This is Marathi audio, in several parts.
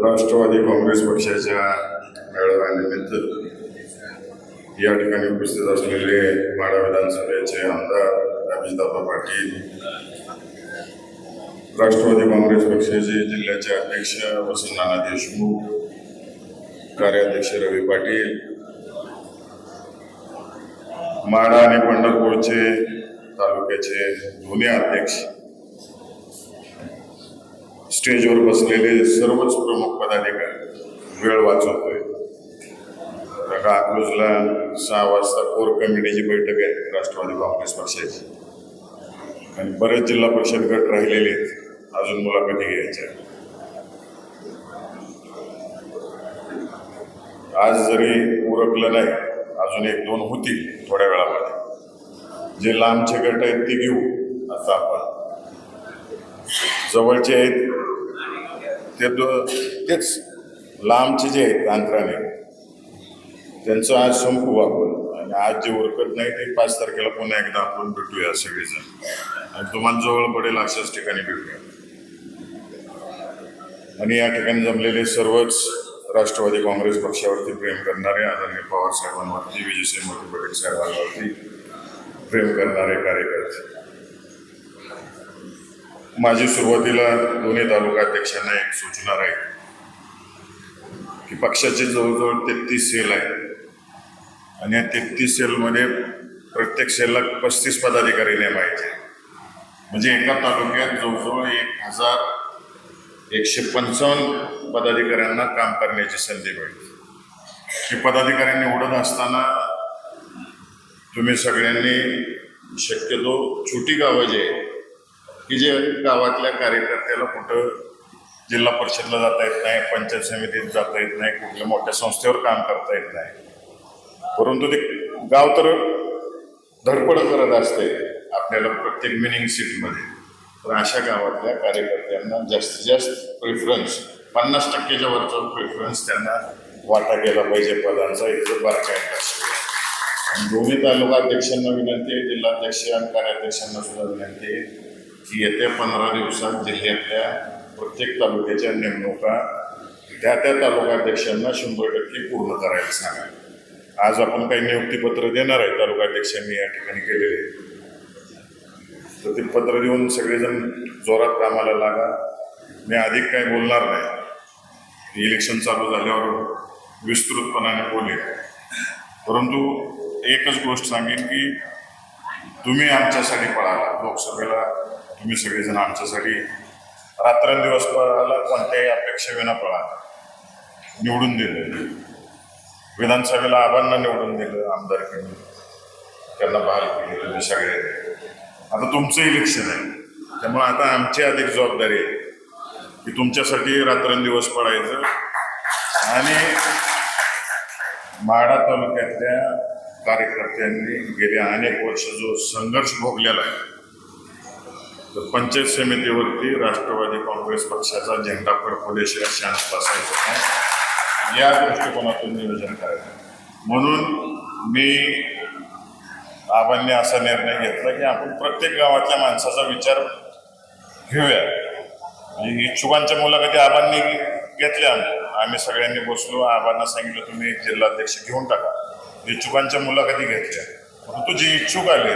राष्ट्रवादी काँग्रेस पक्षाच्या मेळाव्यानिमित्त या ठिकाणी उपस्थित असलेले माढा विधानसभेचे आमदार अभिजितदादा पाटील राष्ट्रवादी काँग्रेस पक्षाचे जिल्ह्याचे अध्यक्ष वसंतनाना देशमुख कार्याध्यक्ष रवी पाटील माढा आणि पंढरपूरचे तालुक्याचे दोन्ही अध्यक्ष स्टेजवर बसलेले सर्वच प्रमुख पदाधिकारी वेळ वाचवतोय. आता अकलूजला सहा वाजता कोर कमिटीची बैठक आहे राष्ट्रवादी काँग्रेस पक्षाची. आणि बरेच जिल्हा परिषद गट राहिलेले आहेत अजून मुलाखती घ्यायच्या. आज जरी उरकलं नाही अजून एक दोन होतील थोड्या वेळामध्ये. जे लांबचे गट आहेत ते घेऊ आता आपण. जवळचे आहेत ते दो- तेच लांबचे जे आहेत अंतराने त्यांचं आज संपू आपण. आणि आज जे उरकत नाही ते पाच तारखेला पुन्हा एकदा आपण भेटूया सगळेजण. आणि तुम्हाला जवळ पडेल अशाच ठिकाणी भेटूया. आणि या ठिकाणी जमलेले सर्वच राष्ट्रवादी काँग्रेस पक्षावरती प्रेम करणारे आदरणीय पवार साहेबांवरती विजयसिंह मोठी पटेल साहेबांवरती प्रेम करणारे कार्यकर्ते. माझी सुरुवातीला दोन्ही तालुका अध्यक्षांना एक सूचना राहील. की पक्षाचे जवळजवळ तेहतीस सेल आहेत आणि या तेहतीस सेलमध्ये प्रत्येक सेलला पस्तीस पदाधिकारी नेमायचे म्हणजे एका तालुक्यात जवळजवळ एक हजार एकशे पंचावन्न पदाधिकाऱ्यांना काम करण्याची संधी मिळते. ही पदाधिकारी निवडत असताना तुम्ही सगळ्यांनी शक्यतो छोटी गावं जे आहेत की जे गावातल्या कार्यकर्त्याला कुठं जिल्हा परिषदला जाता येत नाही पंचायत समितीत जाता येत नाही कुठल्या मोठ्या संस्थेवर काम करता येत नाही. परंतु ते गाव तर धडपड करत असते आपल्याला प्रत्येक मिनिंग सीटमध्ये. तर अशा गावातल्या कार्यकर्त्यांना जास्तीत जास्त प्रेफरन्स पन्नास टक्केच्या वरचा प्रेफरन्स त्यांना वाटा गेला पाहिजे पदांचा. इथं बारकाईने लक्ष आणि दोन्ही तालुका अध्यक्षांना विनंती आहे जिल्हाध्यक्ष आणि कार्याध्यक्षांना सुद्धा विनंती आहे. की येत्या पंधरा दिवसात जिल्ह्यातल्या प्रत्येक तालुक्याच्या नेमणुका त्या त्या तालुकाध्यक्षांना शंभर टक्के पूर्ण करायला सांगा. आज आपण काही नियुक्तीपत्र देणार आहे तालुकाध्यक्षांनी या ठिकाणी केलेले. तर ते पत्र देऊन सगळेजण जोरात कामाला लागा. मी अधिक काही बोलणार नाही. इलेक्शन चालू झाल्यावर विस्तृतपणाने बोलेन. परंतु एकच गोष्ट सांगेन की तुम्ही आमच्यासाठी पळाला. लोकसभेला तुम्ही सगळेजण आमच्यासाठी रात्रंदिवस पळाला कोणत्याही अपेक्षेविना पळाला. निवडून दिलं. विधानसभेला आबांना निवडून दिलं आमदारकीने. त्यांना बहाल केली तुम्ही म्हणजे सगळे. आता तुमचं इलेक्शन आहे. त्यामुळे आता आमची अधिक जबाबदारी आहे. की तुमच्यासाठी रात्रंदिवस पळायचं. आणि माडा तालुक्यातल्या कार्यकर्त्यांनी गेल्या अनेक वर्ष जो संघर्ष भोगलेला आहे तर पंचायत समितीवरती राष्ट्रवादी काँग्रेस पक्षाचा झेंडा फडफडल्याशिवाय शांत बसायचं या दृष्टिकोनातून नियोजन करायचं. म्हणून मी आबांनी असा निर्णय घेतला की आपण प्रत्येक गावातल्या माणसाचा विचार घेऊया. म्हणजे इच्छुकांच्या मुलाखती आबांनी घेतल्या. आम्ही सगळ्यांनी बसलो. आबांना सांगितलं तुम्ही जिल्हाध्यक्ष घेऊन टाका. इच्छुकांच्या मुलाखती घेतल्या. परंतु जे इच्छुक आले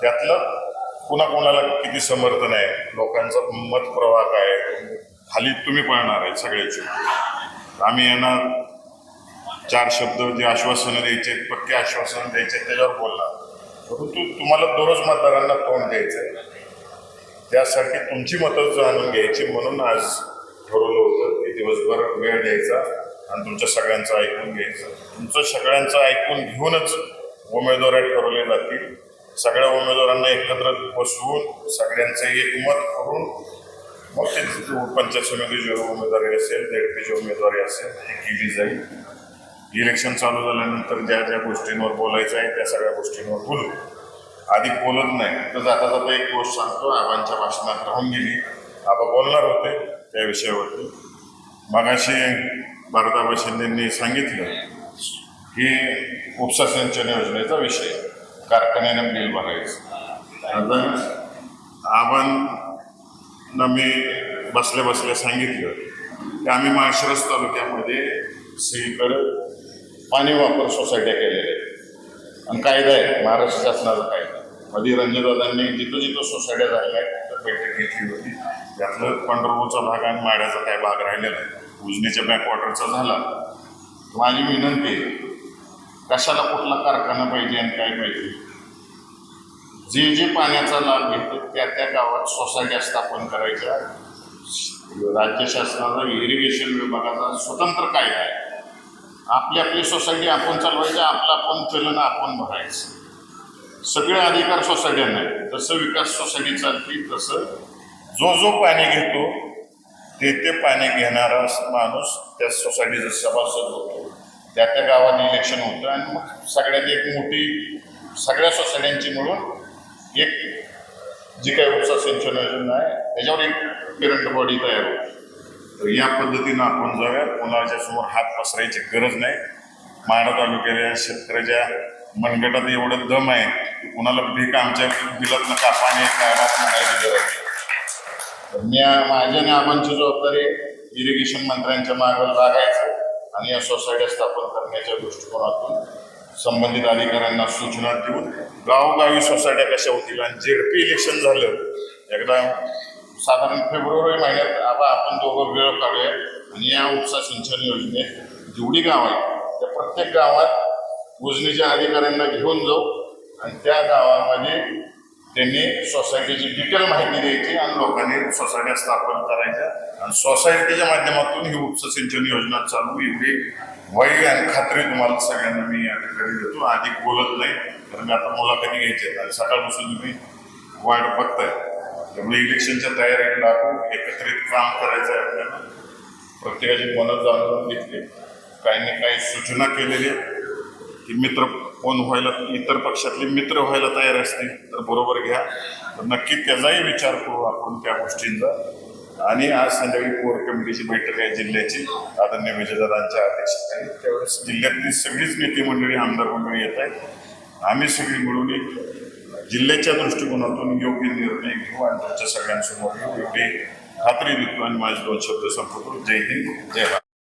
त्यातलं कुणाकोणाला किती समर्थन आहे लोकांचा मत प्रवाह काय खाली तुम्ही पळणार आहे सगळ्याचे. आम्ही यांना चार शब्द जे आश्वासनं द्यायचे पक्के आश्वासनं द्यायचे त्याच्यावर बोलणार. परंतु तुम्हाला दररोज मतदारांना तोंड द्यायचं आहे. त्यासाठी तुमची मतं जाणून घ्यायची म्हणून आज ठरवलं होतं की दिवसभर वेळ द्यायचा आणि तुमच्या सगळ्यांचं ऐकून घ्यायचं. तुमचं सगळ्यांचं ऐकून घेऊनच उमेदवार ठरवले जातील. सगळ्या उमेदवारांना एकत्र बसवून सगळ्यांचं एकमत करून मग ते पंचायत समितीची उमेदवारी असेल देडपीची उमेदवारी असेल ती केली जाईल. इलेक्शन चालू झाल्यानंतर ज्या ज्या गोष्टींवर बोलायचं आहे त्या सगळ्या गोष्टींवर बोलू. आधी बोलत नाही तर जाता जाता एक गोष्ट सांगतो आबांच्या भाषणात राहून गेली. आबा बोलणार होते त्या विषयावरती. मगाशी भारताबा शिंदेंनी सांगितलं की उपसा सिंचन योजनेचा विषय. कारखान्यानं बिल भरायचं. आता आपण ना मी बसल्या बसल्या सांगितलं की आम्ही माळशिरस तालुक्यामध्ये सगळीकडं पाणी वापर सोसायट्या केलेल्या आहेत. आणि कायदा आहे महाराष्ट्र शासनाचा कायदा. मध्ये रणजितदादांनी जिथं जिथं सोसायट्या झाल्या आहेत तिथं बैठक घेतली होती. त्यातलं पंढरपूरचा भाग आणि माड्याचा काय भाग राहिलेला आहे उजनीच्या बॅकवॉटरचा झाला. माझी विनंती कशाला कुठला कारखाना पाहिजे आणि काय पाहिजे? जे जे पाण्याचा लाभ घेतो त्या त्या गावात सोसायट्या स्थापन करायच्या. राज्य शासनाचा इरिगेशन विभागाचा स्वतंत्र कायदा आहे. आपली आपली सोसायटी आपण चालवायची आपलं आपण चलन आपण भरायचं. सगळे अधिकार सोसायट्यांना आहेत. जसं विकास सोसायटी चालते तसं जो जो पाणी घेतो ते ते पाणी घेणारा माणूस त्या सोसायटीचा सभासद होतो. त्या त्या गावात इलेक्शन होतं आणि मग सगळ्यात एक मोठी सगळ्या सोसायट्यांची मिळून एक जी काही उपसा सिंचन योजना आहे त्याच्यावर एक पेरंट बॉडी तयार होते. तर या पद्धतीनं आपण जाऊया कोणाच्या समोर हात पसरायची गरज नाही. माडा तालुक्याच्या शेतकऱ्याच्या मनगटात एवढं दम आहे की कुणाला भीक आमच्या बिलात नका पाणी काय म्हणायची गरज नाही. तर मी माझ्या आणि आबांची जबाबदारी इरिगेशन मंत्र्यांच्या मागे लागायचं. आणि या सोसायट्या स्थापन करण्याच्या दृष्टिकोनातून संबंधित अधिकाऱ्यांना सूचना देऊन गावोगावी सोसायट्या कशा होतील आणि जेडपी इलेक्शन झालं एकदा साधारण फेब्रुवारी महिन्यात आता आपण दोघं वेळ काढूया. आणि या उपसा सिंचन योजनेत जेवढी गाव आहेत त्या प्रत्येक गावात योजनेच्या अधिकाऱ्यांना घेऊन जाऊ आणि त्या गावामध्ये त्यांनी सोसायटीची डिटेल माहिती द्यायची आणि लोकांनी सोसायट्या स्थापन करायच्या आणि सोसायटीच्या माध्यमातून ही उपसा सिंचन योजना चालू एवढी वाई आणि खात्री तुम्हाला सगळ्यांना मी या ठिकाणी देतो. अधिक बोलत नाही कारण आता मुलाखती घ्यायची आहे. आणि सकाळपासून तुम्ही वाट बघताय. त्यामुळे इलेक्शनच्या तयारीत लागू एकत्रित काम करायचं आहे आपल्याला. प्रत्येकाची मनं जाणून घेतली. काही ना काही सूचना केलेली की मित्र कोण व्हायला इतर पक्षातले मित्र व्हायला तयार असतील तर बरोबर घ्या. नक्की त्याचाही विचार करू आपण त्या गोष्टींचा. आणि आज संध्याकाळी कोर कमिटीची बैठक आहे जिल्ह्याची. आदरणीय विजयदादांच्या अध्यक्षतेखाली त्यावेळेस जिल्ह्यातली सगळीच नेते मंडळी आमदार मंडळी येत आहेत. आम्ही सगळी मिळून एक जिल्ह्याच्या दृष्टिकोनातून योग्य निर्णय घेऊ आणि तुमच्या सगळ्यांसमोर घेऊ एवढी खात्री देतो आणि माझे दोन शब्द संपवतो. जय हिंद जय भारत.